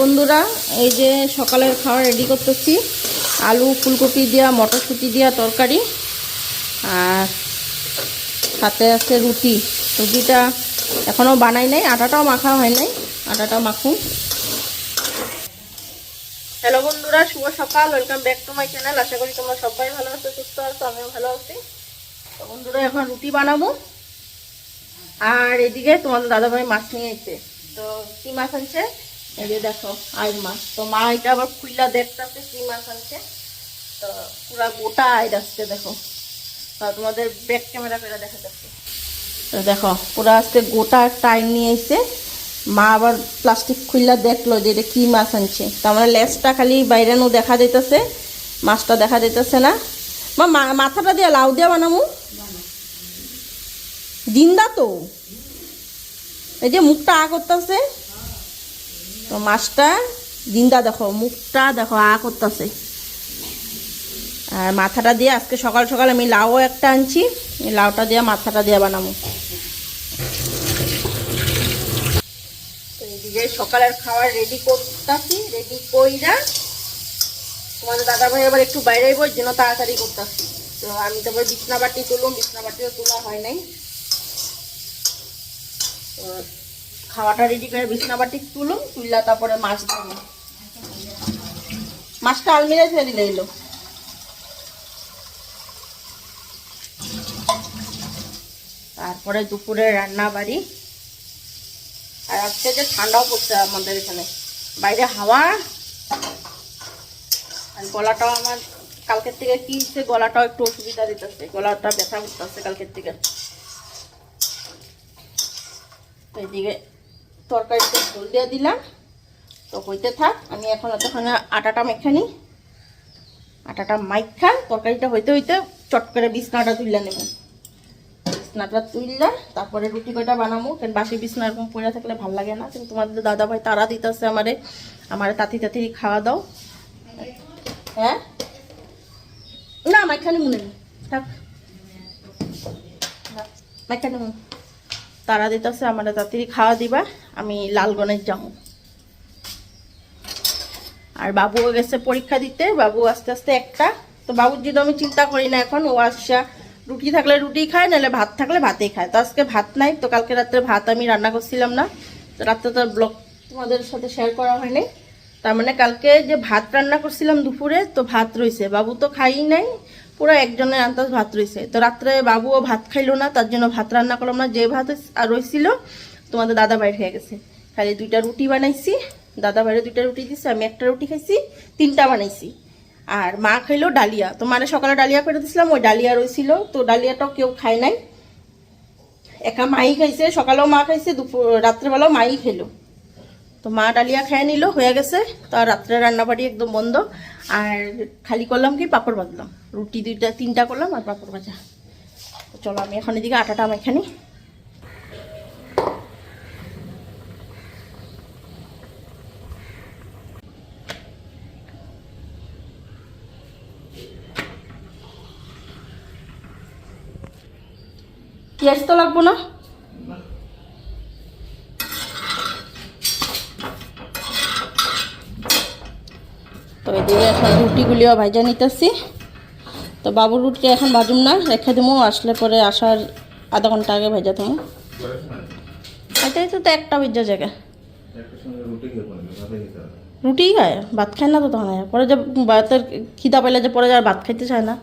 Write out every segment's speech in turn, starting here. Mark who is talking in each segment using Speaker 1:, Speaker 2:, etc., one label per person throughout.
Speaker 1: বন্ধুরা, এই যে সকালের খাওয়া রেডি করতেছি। আলু, ফুলকপি দিয়া, মটরশুঁটি দিয়া তরকারি। আর সাথে আছে রুটি। রুটিটা এখনও বানাই নাই, আটাটাও মাখা হয় নাই, আটাটা মাখুন। হ্যালো বন্ধুরা, শুভ সকাল welcome back to my channel আশা করি তোমরা সবাই ভালো আছো, সুস্থ আছো, আমিও ভালো আছি। তো বন্ধুরা, এখন রুটি বানাবো। আর এদিকে তোমাদের দাদাভাই মাছ নিয়ে তো কি মাছ আনছে? এই দেখো তো মা এটা আবার কি মাছ আনছে। তো পুরা গোটা আসছে, দেখো। তোমাদের ব্যাক ক্যামেরা দেখা যাচ্ছে তো দেখো, পুরা গোটা টাইম নিয়ে এসে মা আবার প্লাস্টিক খুললা দেখল যে এটা কি মাছ আনছে। তার লেজটা খালি বাইরেনো দেখা যাইতেছে, মাছটা দেখা যাইতেছে না। মা, মাথাটা দিয়া লাউ দিয়া বানামু। জিন্দা তো। এই যে মুখটা আ করতেছে। তো মাছটা জিন্দা দেখো, মুখটা দেখো, আ করতেছে। আর মাথাটা দিয়ে আজকে সকাল সকাল আমি লাউও একটা আনছি লাউটা দিয়ে মাথাটা দিয়ে বানাবো। এদিকে সকালের খাবার রেডি করতেছি রেডি কইরা তোমাদের দাদা ভাই এবার একটু বাইরে আইব যেন তাড়াতাড়ি করতেছি। তো আমি তো এবার বিছনা বাটি তুলুম বিছনা বাটিও তোলা হয় নাই। তো খাওয়াটা রেডি করে বিছনা বাটি তুলুম তুললা তারপরে মাছ ধরবো। মাছটা আলমিরায় ছেড়ে দিলে এলো। তারপরে দুপুরে রান্না বাড়ি। আর আজকে যে ঠান্ডাও পড়ছে আমাদের এখানে। বাইরে হাওয়া। আর গলাটাও আমার কালকের থেকে কি হচ্ছে গলাটাও একটু অসুবিধা দিতেছে। গলাটা ব্যথা করতেছে কালকের থেকে। এদিকে তরকারিতে ঝোল দিয়ে দিলাম। তো হইতে থাক, আমি এখন এতক্ষণে আটাটা মেখে নিই। আটাটা মাইখা, তরকারিটা হইতে হইতে চট করে বিছনাটা তুলে নেব। বিছনাটা তুললা তারপরে রুটি কয়টা বানাবো কারণ বাসি বিছনা এরকম পড়ে থাকলে ভালো লাগে না। কিন্তু তোমাদের দাদা ভাই তারা দিতেছে আমারে আমারে তাঁতি তাঁতি খাওয়া দাও। হ্যাঁ? না মাইখানি মনে নেই। থাক। মাইখানি মনে তারা দিতেছে, আমার তাড়াতাড়ি খাওয়া দিবা, আমি লালগণের যাব। আর বাবুও গেছে পরীক্ষা দিতে, বাবু আস্তে আস্তে একটা। তো বাবুর জন্য আমি চিন্তা করি না এখন, ও আসা, রুটি থাকলে রুটি খায়, নাহলে ভাত থাকলে ভাতেই খায়। তো আজকে ভাত নাই, তো কালকে রাত্রে ভাত আমি রান্না করছিলাম না। তো রাত্রে তো ব্লগ তোমাদের সাথে শেয়ার করা হয়নি। তার মানে কালকে যে ভাত রান্না করছিলাম দুপুরে, তো ভাত রয়েছে বাবু তো খাই নাই পুরো একজনের আন্দাজ ভাত রয়েছে তো রাত্রে বাবুও ভাত খাইলো না, তার জন্য ভাত রান্না করলাম না। যে ভাত আর রয়েছিল তোমাদের দাদা বাইরে হয়ে গেছে। খালি দুইটা রুটি বানাইছি, দাদা বাইরে দুইটা রুটি দিছে, আমি একটা রুটি খাইছি, তিনটা বানাইছি। আর মা খাইলো ডালিয়া। তো মানে সকালে ডালিয়া করে দিছিলাম, ওই ডালিয়া রয়েছিল তো ডালিয়াটাও কেউ খায় নাই। একা মাই খাইছে, সকালেও মা খাইছে, দুপুর, রাত্রেবেলাও মাই খেলো। তো মা ডালিয়া খেয়ে নিল, হয়ে গেছে। তো রাত্রে রান্নাবাড়ি একদম বন্ধ। আর খালি করলাম কি, পাঁপড় ভাজলাম। রুটি দুইটা, তিনটা করলাম আর পাঁপড় ভাজা। তো চলো, আমি এখন এদিকে আটাটা আমি এখানে পেঁয়াজ তো লাগবো না তো এদিকে এখন রুটিগুলিও ভাজা নিতেছি। তো বাবুর রুটি এখন ভাজুম না, রেখে দেবো আসলে পরে আসার আধা ঘণ্টা আগে ভেজা তুমি এটাই তো একটা ভেজা জায়গা। রুটি খায়, ভাত খায় না তো তখন পরে যে ভাতের খিদা পাইলে যে পরে যায় ভাত খাইতে চায় না।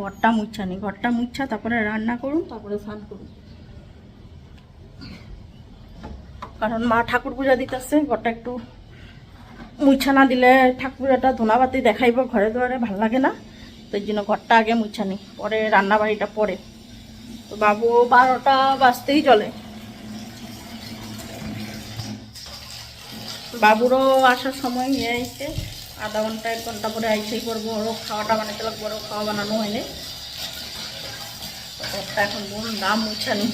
Speaker 1: ঘরটা মুচ্ছা নি। ঘরটা মুচ্ছা তারপরে রান্না করুন, তারপরে স্নান করুন। কারণ মা ঠাকুর পূজা দিতেছে, ঘরটা একটু মুছা না দিলে ঠাকুর পূজাটা ধুনাবাতি দেখাইব ঘরে দুয়ারে, ভালো লাগে না। তো এই জন্য ঘরটা আগে মুছা নি, পরে রান্না বাড়িটা পরে। তো বাবু বারোটা বাজতেই চলে। বাবুরও আসার সময় নিয়ে আইছে। আধা ঘণ্টা, এক ঘণ্টা পরে আইসেই করব। ওরও খাওয়াটা বানাতে লাগবো, ওরও খাওয়া বানানো হয়নি। এখন দাম মুছানি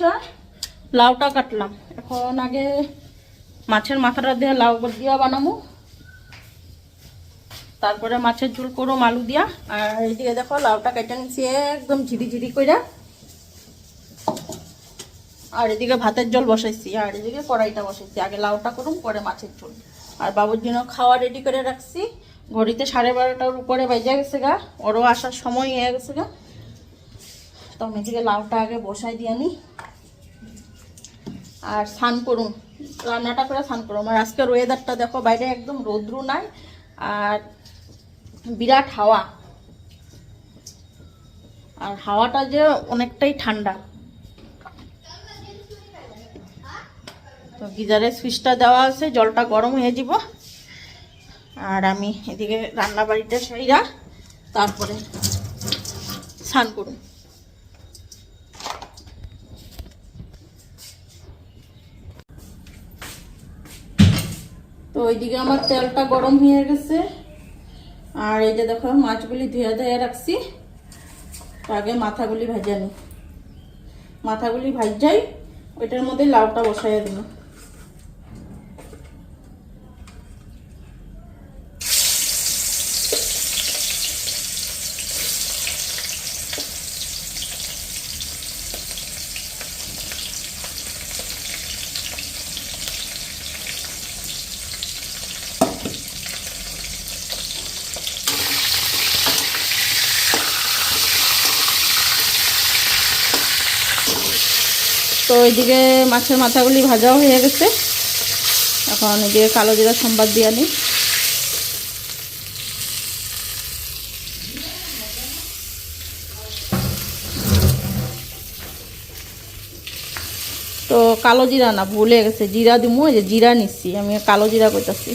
Speaker 1: মুচ্ছা লাউটা কাটলাম। এখন আগে মাছের মাথাটা দিয়ে লাউ দিয়া বানাবো। তারপরে মাছের ঝোল করো আলু দিয়া। আর এইদিকে দেখো, লাউটা কেটে নিচ্ছি একদম ঝিরি ঝিরি করে আর এদিকে ভাতের জল বসাইছি, আর এদিকে কড়াইটা বসাইছি। আগে লাউটা করুন পরে মাছের ঝোল। আর বাবুর জন্য খাওয়া রেডি করে রাখছি। ঘড়িতে সাড়ে বারোটার উপরে বেজে গেছে গা, ওরও আসার সময় হয়ে গেছে গা। তো আমি এদিকে লাউটা আগে বসাই দিয়ে আনি আর স্নান করুন। রান্নাটা করে স্নান করুন। আর আজকের ওয়েদারটা দেখো, বাইরে একদম রৌদ্রু নাই আর বিরাট হাওয়া। আর হাওয়াটা যে অনেকটাই ঠান্ডা। তো গিজারের সুইচটা দেওয়া আছে, জলটা গরম হয়ে যাব। আর আমি এদিকে রান্না বাড়িটা সাইরা তারপরে স্নান করুন। তো ওইদিকে আমার তেলটা গরম হয়ে গেছে। আর এই যে দেখো, মাছগুলি ধুয়ে ধুয়ে রাখছি। তো আগে মাথাগুলি ভাজা নি। মাথাগুলি ভাজাই, ওইটার মধ্যে লাউটা বসাইয়া দিন তো এইদিকে মাছের মাথাগুলি ভাজাও হয়ে গেছে। এখন এদিকে কালো জিরা সম্বাদ দিয়ে আনি তো কালো জিরা না, ভুলে গেছে। জিরা দিমু যে জিরা নিচ্ছি। আমি কালো জিরা কইতাছি।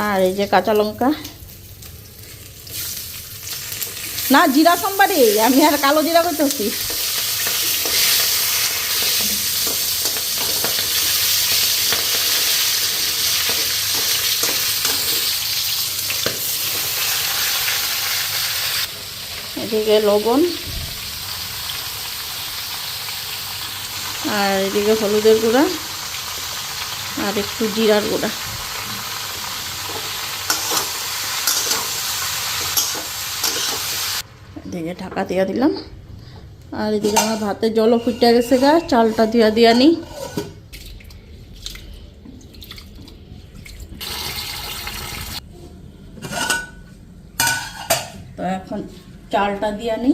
Speaker 1: আর এই যে কাঁচা লঙ্কা। না, জিরা সোমবারে? আমি আর কালো জিরা করতেছি এদিকে লবণ। আর এদিকে হলুদের গুঁড়া। আর একটু জিরার গুঁড়া। এদিকে ঢাকা দিয়া দিলাম। আর এদিকে আমার ভাতের জলও ফুটে গেছে গা, চালটা দিয়া দিয়া নি। তো এখন চালটা দিয়া নি।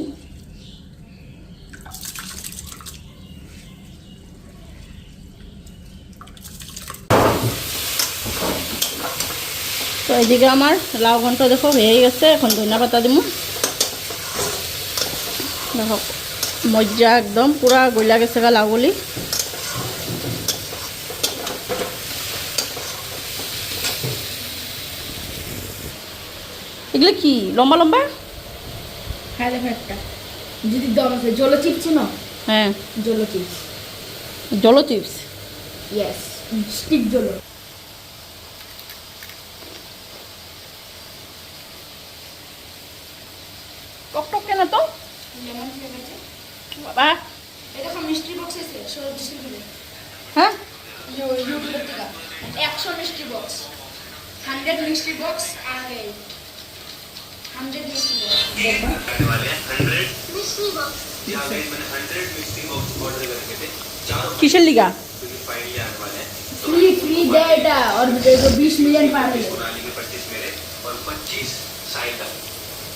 Speaker 1: তো এদিকে আমার লাউ ঘন্ট দেখো, হয়ে গেছে। এখন ধনিয়া পাতা দিব দেখো মজ্জা একদম পুরা গলা গেছে গা লাগলি এগুলো কি? লম্বা লম্বা?
Speaker 2: হ্যাঁ যদি আছে চিপস না
Speaker 1: হ্যাঁ।
Speaker 2: চিপস।
Speaker 1: চিপস?
Speaker 2: ইয়েস স্টিক জলো।
Speaker 1: বাবা
Speaker 2: এটা মিষ্টি বক্স আছে ষোলো ডিস্ট্রিবিউটার
Speaker 1: হ্যাঁ
Speaker 2: ইউটিউবের থেকে একশো মিষ্টি বক্স হান্ড্রেড মিষ্টি বক্স আর হান্ড্রেড মিষ্টি বক্স
Speaker 3: आने वाले हैं हंड्रेड यहाँ पे मैंने हंड्रेड मिक्सिंग बॉक्स ऑर्डर करके थे चारों
Speaker 1: কিসের লিগা
Speaker 3: क्योंकि फाइनली आने वाले हैं
Speaker 2: फ्री फ्री दे এটা और देखो 20 मिलियन पार है
Speaker 3: सोनाली के पच्चीस मेरे और पच्चीस साई का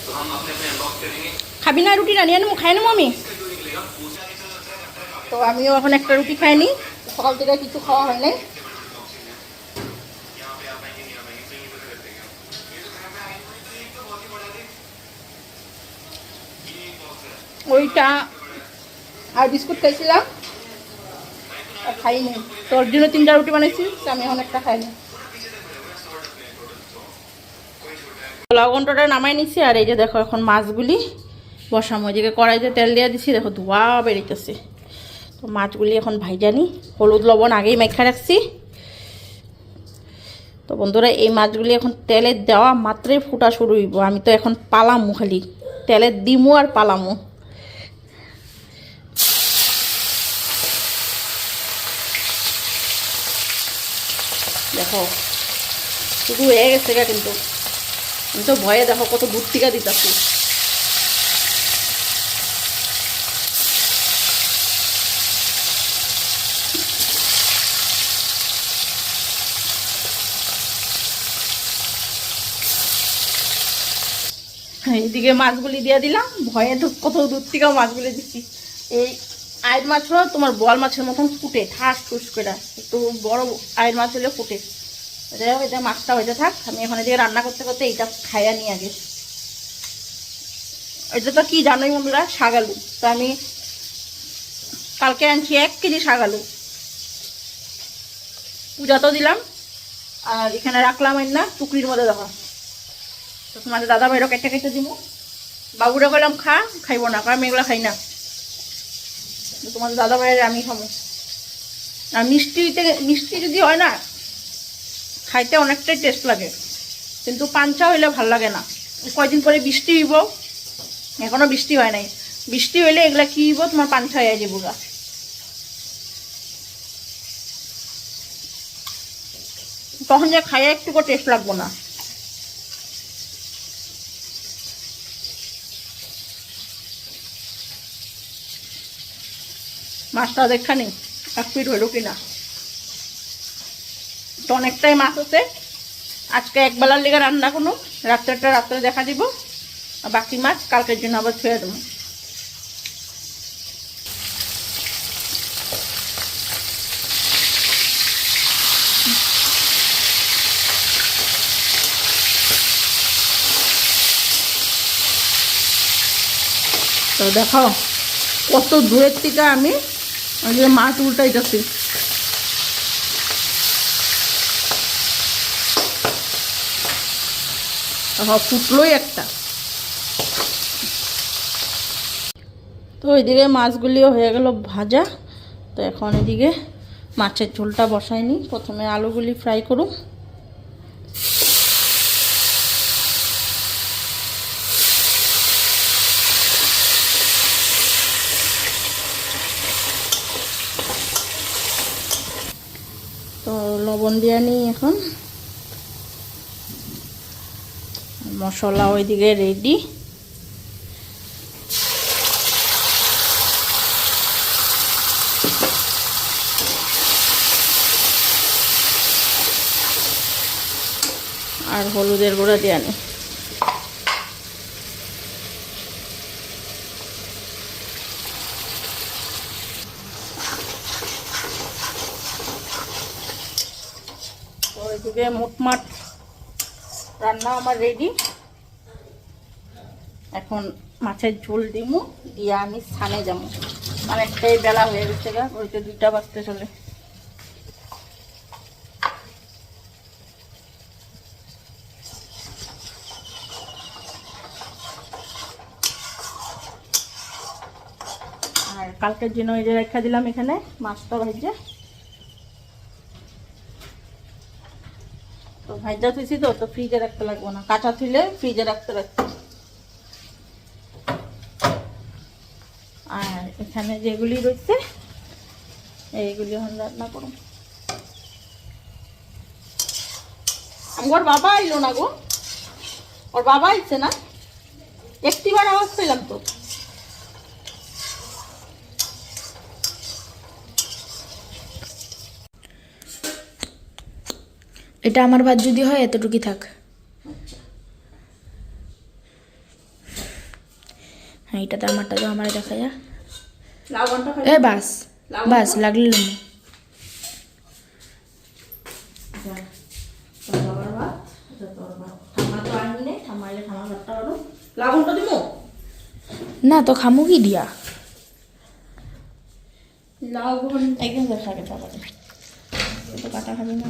Speaker 3: तो हम अपने अपने अनलॉक करेंगे
Speaker 1: খাবি না রুটি রানি আনবো খাই নেবো আমি তো আমিও এখন একটা রুটি খাইনি। সকাল থেকে কিছু খাওয়া হয় নাই ওইটা আর বিস্কুট খাইছিলাম। আর খাইনি। তোর জন্য তিনটা রুটি বানাইছি আমি এখন একটা খাইনি। লবণটা নামাই নিছি, আর এই যে দেখো এখন মাছগুলি বসামো। যেদিকে কড়াইতে তেল দিয়ে দিছি, দেখো ধোয়া বেরিতেছে। তো মাছগুলি এখন ভাইজানি হলুদ, লবণ আগেই মেখা রাখছি। তো বন্ধুরা, এই মাছগুলি এখন তেলে দেওয়া মাত্রই ফুটা শুরু হইব। আমি তো এখন পালামু খালি। তেলে দিমু আর পালামু। দেখো শুধু হয়ে গেছে কিন্তু। আমি তো ভয়ে দেখো কত দূর থেকে দিতেছি। এইদিকে মাছগুলি দিয়ে দিলাম। ভয়ে তো কত দূর থেকে মাছগুলি দিচ্ছি। এই আয়ের মাছ হলো তোমার বোয়াল মাছের মতন ফুটে, ঠাস টুস করে। একটু বড় আয়ের মাছ হলে ফুটে। যাই হোক, এটা মাছটা হইতে থাক। আমি এখন এদিকে রান্না করতে করতে এইটা খাইয়া নিয়ে আগে। এটা তো কি জানোই বন্ধুরা, শাক আলু। তো আমি কালকে আনছি এক কেজি শাক আলু। পূজা তো দিলাম। আর এখানে রাখলাম এর না, টুকরির মধ্যে দেখো তোমাদের দাদা ভাইরও কেটে কেটে দিব বাবুরা কইলাম, খা, খাইব না, কারণ এগুলো খাই না। তোমাদের দাদা ভাইয়ের আমি খাব আর মিষ্টিতে মিষ্টি যদি হয় না, খাইতে অনেকটাই টেস্ট লাগে। কিন্তু পাঞ্চা হইলে ভালো লাগে না। কয়দিন পরে বৃষ্টি হইব, এখনও বৃষ্টি হয় নাই। বৃষ্টি হইলে এগুলা কি হইব, তোমার পাঞ্চা হয়ে যাব গা। তখন যে খাইয়া একটু টেস্ট লাগবো না। মাছটা দেখানি এক ফিট হইল কিনা। তো অনেকটাই মাছ আছে। আজকে এক বেলার লেগে রান্না কোনো রাত্রেটা রাত্রে দেখা দিব। আর বাকি মাছ কালকের জন্য আবার ছুঁয়ে দেবো। তো দেখো, কত দূরের থেকে আমি ওই যে মাছ উল্টাইতেছি। ফুটলোই একটা। তো ওইদিকে মাছগুলিও হয়ে গেল ভাজা। তো এখন এদিকে মাছের ঝোলটা বসাইনি। প্রথমে আলুগুলি ফ্রাই করুন তো লবণ দিয়ে নিই এখন। মশলা ওইদিকে রেডি আর হলুদের গুঁড়া দিয়ে আনি মাঠ রান্না আমার রেডি এখন মাছের ঝোল দিমু, দিয়ে আমি স্থানে যাব অনেকটাই বেলা হয়ে গেছে গা তো দুইটা বাজতে চলে। আর কালকের জন্য ওই যে রেখা দিলাম এখানে মাছটা হয়েছে তো ভাইজা থুইছি তো তো ফ্রিজে রাখতে লাগবে না। কাঁচা থুইলে ফ্রিজে রাখতে রাখতে আর এখানে যেগুলি রয়েছে, এইগুলি এখন রান্না করুন ওর বাবা আইলো না গো। ওর বাবা আইছে না? একটিবার আওয়াজ পেলাম তো।
Speaker 2: এটা আমার ভাত যদি হয় এতটুকুই থাক। হ্যাঁ এটা তো আমারটা তো আমার দেখা যা এ বাস। বাস লাগলে লুমু। না তো খামু কি দিয়া?
Speaker 1: লাবণ একদম দেখা গে বাবারে তো কাটা খাবি না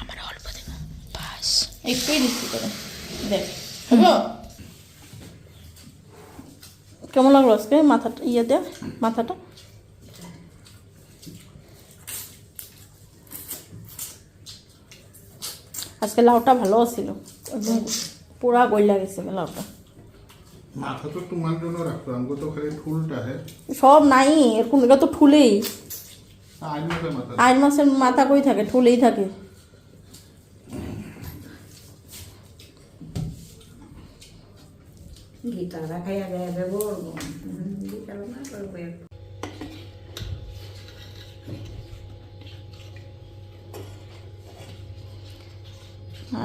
Speaker 2: আমার অল্প দেবা বাস
Speaker 1: একটুই দিচ্ছি তোরে দেখ কেমন লাগল আজকে মাথাটা ইয়ে দে মাথাটা? আজকে লাউটা ভালো ছিল। একদম পুরা গইলা গেছে লাউটা।
Speaker 4: মাথা তো তোমার জন্য রাখতো আমাকে তো খালি ঠুলটা হ্যাঁ?
Speaker 1: সব নাই এরকম এটা তো ঠুলেই।
Speaker 4: মাথা।
Speaker 1: মাসের মাথা কই থাকে? ঠুলেই থাকে।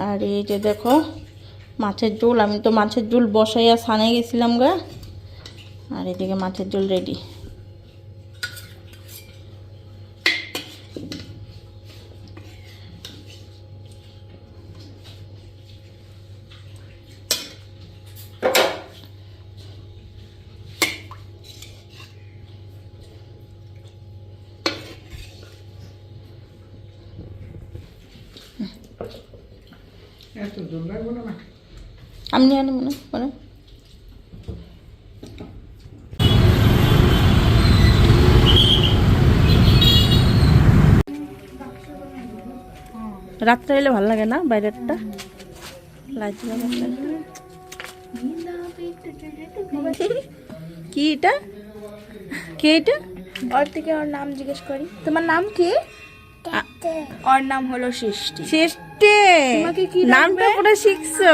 Speaker 1: আর এই যে দেখো, মাছের ঝোল, আমি তো মাছের ঝোল বসাইয়া সানে গেছিলাম গা। আর এদিকে মাছের ঝোল রেডি
Speaker 4: এত জল লাগবে না
Speaker 1: আমি নিয়ে আনি মনে মানে রাত্রে এলে ভালো লাগে না বাইরেরটা? লাইট কি এটা? কে এটা?
Speaker 2: ওর থেকে ওর নাম জিজ্ঞেস করি। তোমার নাম কি? ওর নাম হলো সৃষ্টি।
Speaker 1: সৃষ্টি! নামটা পুরো শিখছো?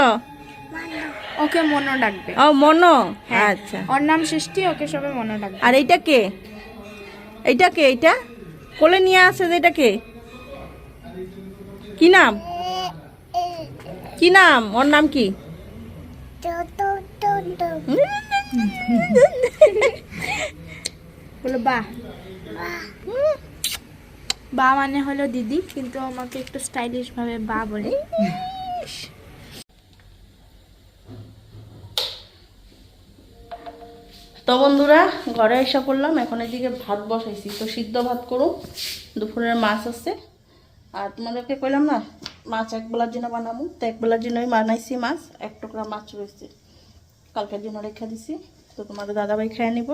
Speaker 2: ওকে মনো ডাকবে।
Speaker 1: ও মনো?
Speaker 2: হ্যাঁ।
Speaker 1: আচ্ছা।
Speaker 2: ওর নাম সৃষ্টি ওকে সবাই মনো ডাকবে।
Speaker 1: আর এইটা কে? এইটা কে? এইটা? কোলে নিয়ে আসে যে এটা কে? কি নাম? কি নাম? ওর নাম কি?
Speaker 2: বলো বা বা মানে হলো দিদি কিন্তু আমাকে একটু স্টাইলিশ ভাবে বা বলে।
Speaker 1: তো বন্ধুরা ঘরে এসে পড়লাম এখন এদিকে ভাত বসাইছি। তো সিদ্ধ ভাত করুন দুপুরের মাছ আছে। আর তোমাদেরকে কইলাম না, মাছ এক বেলার জন্য বানাবো তো এক বেলার জন্যই বানাইছি মাছ, এক টুকরা মাছ রয়েছে। কালকের জন্য রেখে দিছি, তো তোমাদের দাদাভাই খেয়ে নিব।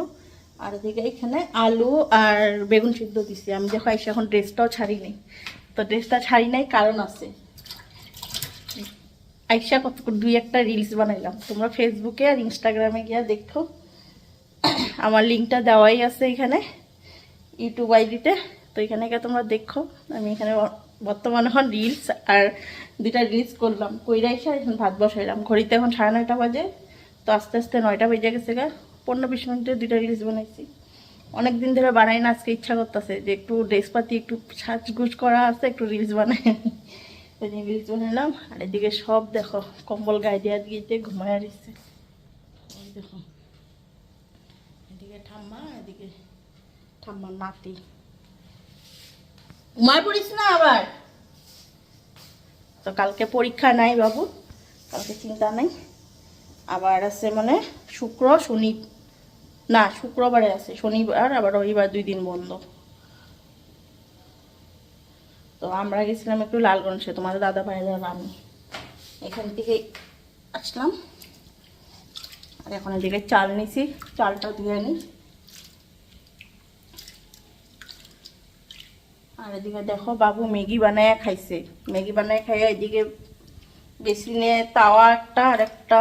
Speaker 1: আর এদিকে এখানে আলু আর বেগুন সিদ্ধ দিছি। আমি দেখো এসে এখন ড্রেসটাও ছাড়ি নাই তো ড্রেসটা ছাড়ি নাই, কারণ আছে। আইসা কত দুই একটা রিলস বানাইলাম। তোমরা ফেসবুকে আর ইনস্টাগ্রামে গিয়ে দেখো। আমার লিঙ্কটা দেওয়াই আছে এখানে ইউটিউব আইডিতে তো এখানে গিয়ে তোমরা দেখো, আমি এখানে বর্তমানে এখন রিলস আর দুইটা রিলস করলাম। কইরা এসে এখন ভাত বসাইলাম। ঘড়িতে এখন সাড়ে নয়টা বাজে। তো আস্তে আস্তে নয়টা বেজে গেছে গা। পনেরো বিশ মিনিটে দুইটা রিলস বানাইছি। অনেক দিন ধরে বানাই না, আজকে ইচ্ছা করতেছে যে একটু ড্রেসপাতি, একটু সাজগুজ করা আছে, একটু রিলস বানাই। রিলস বানালাম আর এদিকে সব দেখো, কম্বল গায়ে দিয়ে দিয়ে ঘুমায় দিচ্ছে দেখো। এদিকে ঠাম্মা, এদিকে ঠাম্মার নাতি। ঘুমায় পড়িস না আবার? তো কালকে পরীক্ষা নাই বাবু, কালকে চিন্তা নাই। আবার আছে মানে শুক্র, শনি, না, শুক্রবারে আছে, শনিবার, আবার রবিবার দুই দিন বন্ধ। তো আমরা গেছিলাম একটু লালগঞ্জে, তোমাদের দাদা ভাইরা আমি। এখান থেকে আসলাম। আর এখন এদিকে চাল নিছি, চালটা দিয়ে নিই আর এদিকে দেখো বাবু ম্যাগি বানায় খাইছে। ম্যাগি বানায় খাইয়া এদিকে বেসিনে তাওয়া একটা আর একটা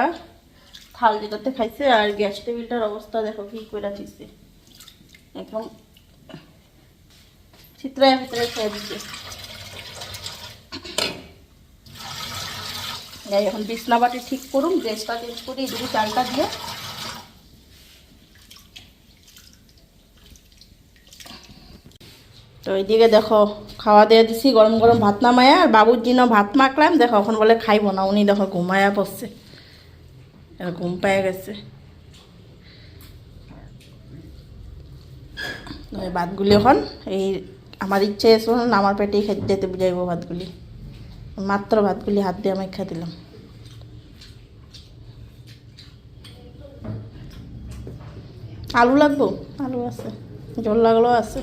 Speaker 1: থাল যেটাতে খাইছে আর গ্যাস টেবিলটার অবস্থা দেখো কি করে দিছে একদম চিত্রায় ভিতরে খেয়ে দিছে। এখন বিছনা বাটি ঠিক করুন ড্রেসটা চেঞ্জ করি এদিকে চালটা দিয়ে। তো এইদিকে দেখো, খাওয়া দিয়ে দিছি, গরম গরম ভাত নামায়া, আর বাবুর জন্য ভাত মাখলাম। দেখো, এখন বলে খাইব না, উনি দেখো ঘুমায়া পড়ছে। ঘুম পেয়ে গেছে। ভাতগুলি এখন, এই আমার ইচ্ছে আছে আমার পেটেই খেতে দিতে বুঝাইব ভাতগুলি। মাত্র ভাতগুলি হাত দিয়ে আমি খা দিলাম। আলু লাগবো? আলু আছে। জল লাগলেও আছে।